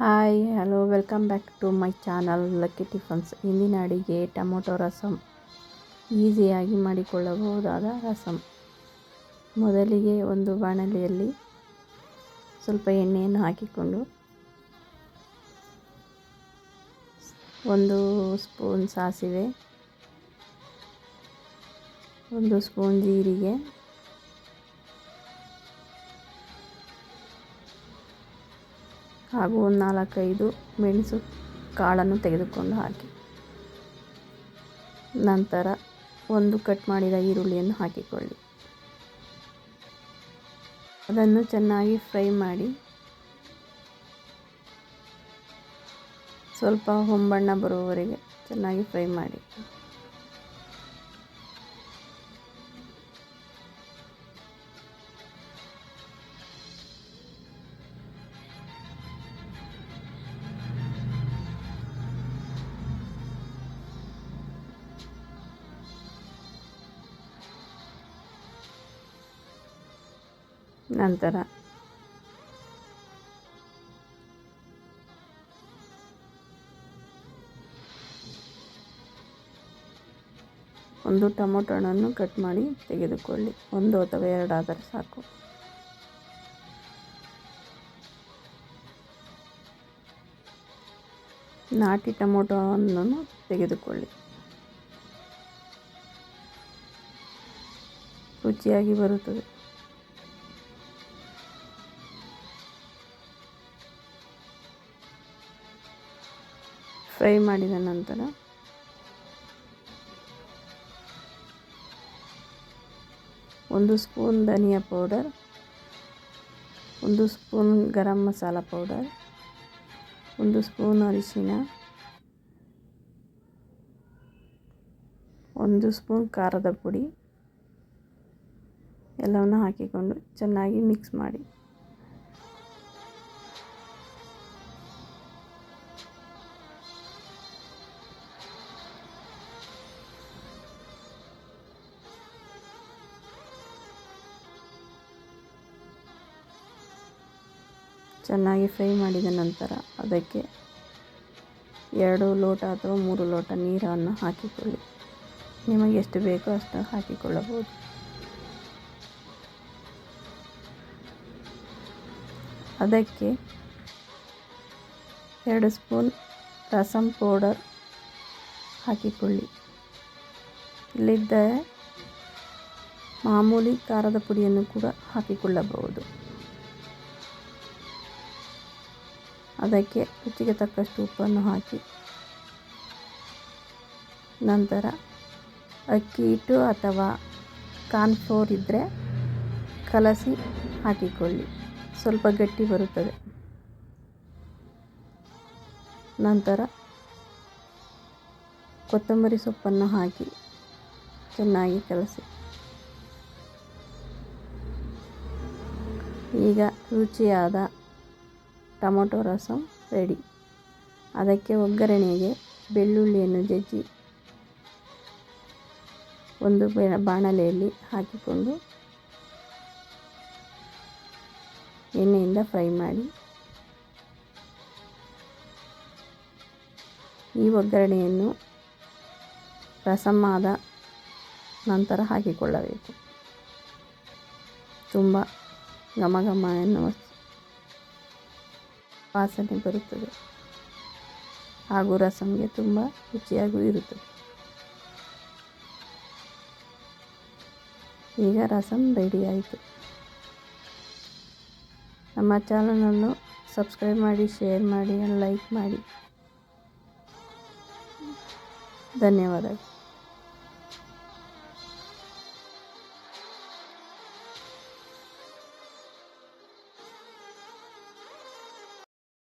Hi, hello, welcome back to my channel lucky tiffins. ಇಂದಿನ ಅಡಿಗೆ tomato rasam ಈಸಿಯಾಗಿ ಮಾಡಿಕೊಳ್ಳಬಹುದಾದ ರಸಮ್ ಮೊದಲಿಗೆ ಒಂದು ಬಾಣಲೆಯಲ್ಲಿ ಸ್ವಲ್ಪ ಎಣ್ಣೆಯನ್ನು ಹಾಕಿಕೊಂಡು ಒಂದು ಸ್ಪೂನ್ ಸಾಸಿವೆ, ಒಂದು ಸ್ಪೂನ್ ಜೀರಿಗೆ ಹಾಗೂ ಒಂದು ನಾಲ್ಕೈದು ಮೆಣಸು ಕಾಳನ್ನು ತೆಗೆದುಕೊಂಡು ಹಾಕಿ. ನಂತರ ಒಂದು ಕಟ್ ಮಾಡಿದ ಈರುಳ್ಳಿಯನ್ನು ಹಾಕಿಕೊಳ್ಳಿ. ಅದನ್ನು ಚೆನ್ನಾಗಿ ಫ್ರೈ ಮಾಡಿ ಸ್ವಲ್ಪ ಹೊಂಬಣ್ಣ ಬರುವವರೆಗೆ ಚೆನ್ನಾಗಿ ಫ್ರೈ ಮಾಡಿ. ನಂತರ. ಒಂದು ಟೊಮೊಟೊ ಹಣ್ಣನ್ನು ಕಟ್ ಮಾಡಿ ತೆಗೆದುಕೊಳ್ಳಿ. ಒಂದು ಅಥವಾ ಎರಡಾದರೆ ಸಾಕು. ನಾಟಿ ಟೊಮೊಟೊ ಹಣ್ಣನ್ನು ತೆಗೆದುಕೊಳ್ಳಿ. ರುಚಿಯಾಗಿ ಬರುತ್ತದೆ. ಫ್ರೈ ಮಾಡಿದ ನಂತರ ಒಂದು ಸ್ಪೂನ್ ಧನಿಯಾ ಪೌಡರ್, ಒಂದು ಸ್ಪೂನ್ ಗರಂ ಮಸಾಲ ಪೌಡರ್, ಒಂದು ಸ್ಪೂನ್ ಅರಿಶಿನ, ಒಂದು ಸ್ಪೂನ್ ಖಾರದ ಪುಡಿ ಎಲ್ಲವನ್ನು ಹಾಕಿಕೊಂಡು ಚೆನ್ನಾಗಿ ಮಿಕ್ಸ್ ಮಾಡಿ. ಚೆನ್ನಾಗಿ ಫ್ರೈ ಮಾಡಿದ ನಂತರ ಅದಕ್ಕೆ ಎರಡು ಲೋಟ ಅಥವಾ ಮೂರು ಲೋಟ ನೀರನ್ನು ಹಾಕಿಕೊಳ್ಳಿ. ನಿಮಗೆ ಎಷ್ಟು ಬೇಕೋ ಅಷ್ಟು ಹಾಕಿಕೊಳ್ಳಬಹುದು. ಅದಕ್ಕೆ ಎರಡು ಸ್ಪೂನ್ ರಸಂ ಪೌಡರ್ ಹಾಕಿಕೊಳ್ಳಿ. ಇಲ್ಲಿದ್ದ ಮಾಮೂಲಿ ಖಾರದ ಪುಡಿಯನ್ನು ಕೂಡ ಹಾಕಿಕೊಳ್ಳಬಹುದು. ಅದಕ್ಕೆ ರುಚಿಗೆ ತಕ್ಕಷ್ಟು ಉಪ್ಪನ್ನು ಹಾಕಿ. ನಂತರ ಅಕ್ಕಿ ಹಿಟ್ಟು ಅಥವಾ ಕಾರ್ನ್ಫ್ಲೋರ್ ಇದ್ದರೆ ಕಲಸಿ ಹಾಕಿಕೊಳ್ಳಿ. ಸ್ವಲ್ಪ ಗಟ್ಟಿ ಬರುತ್ತದೆ. ನಂತರ ಕೊತ್ತಂಬರಿ ಸೊಪ್ಪನ್ನು ಹಾಕಿ ಚೆನ್ನಾಗಿ ಕಲಸಿ. ಈಗ ರುಚಿಯಾದ ಟೊಮೊಟೊ ರಸಂ ರೆಡಿ. ಅದಕ್ಕೆ ಒಗ್ಗರಣೆಗೆ ಬೆಳ್ಳುಳ್ಳಿಯನ್ನು ಜಜ್ಜಿ ಒಂದು ಬಾಣಲೆಯಲ್ಲಿ ಹಾಕಿಕೊಂಡು ಎಣ್ಣೆಯಿಂದ ಫ್ರೈ ಮಾಡಿ ಈ ಒಗ್ಗರಣೆಯನ್ನು ರಸಮಾದ ನಂತರ ಹಾಕಿಕೊಳ್ಳಬೇಕು. ತುಂಬ ಘಮ ಘಮ ಎನ್ನುವ ವಾಸನೆ ಬರುತ್ತದೆ. ಹಾಗೂ ರಸಮ್ಗೆ ತುಂಬ ರುಚಿಯಾಗೂ ಇರುತ್ತದೆ. ಈಗ ರಸಮ್ ರೆಡಿ ಆಯಿತು. ನಮ್ಮ ಚಾನಲನ್ನು ಸಬ್ಸ್ಕ್ರೈಬ್ ಮಾಡಿ ಶೇರ್ ಮಾಡಿ ಲೈಕ್ ಮಾಡಿ. ಧನ್ಯವಾದಗಳು.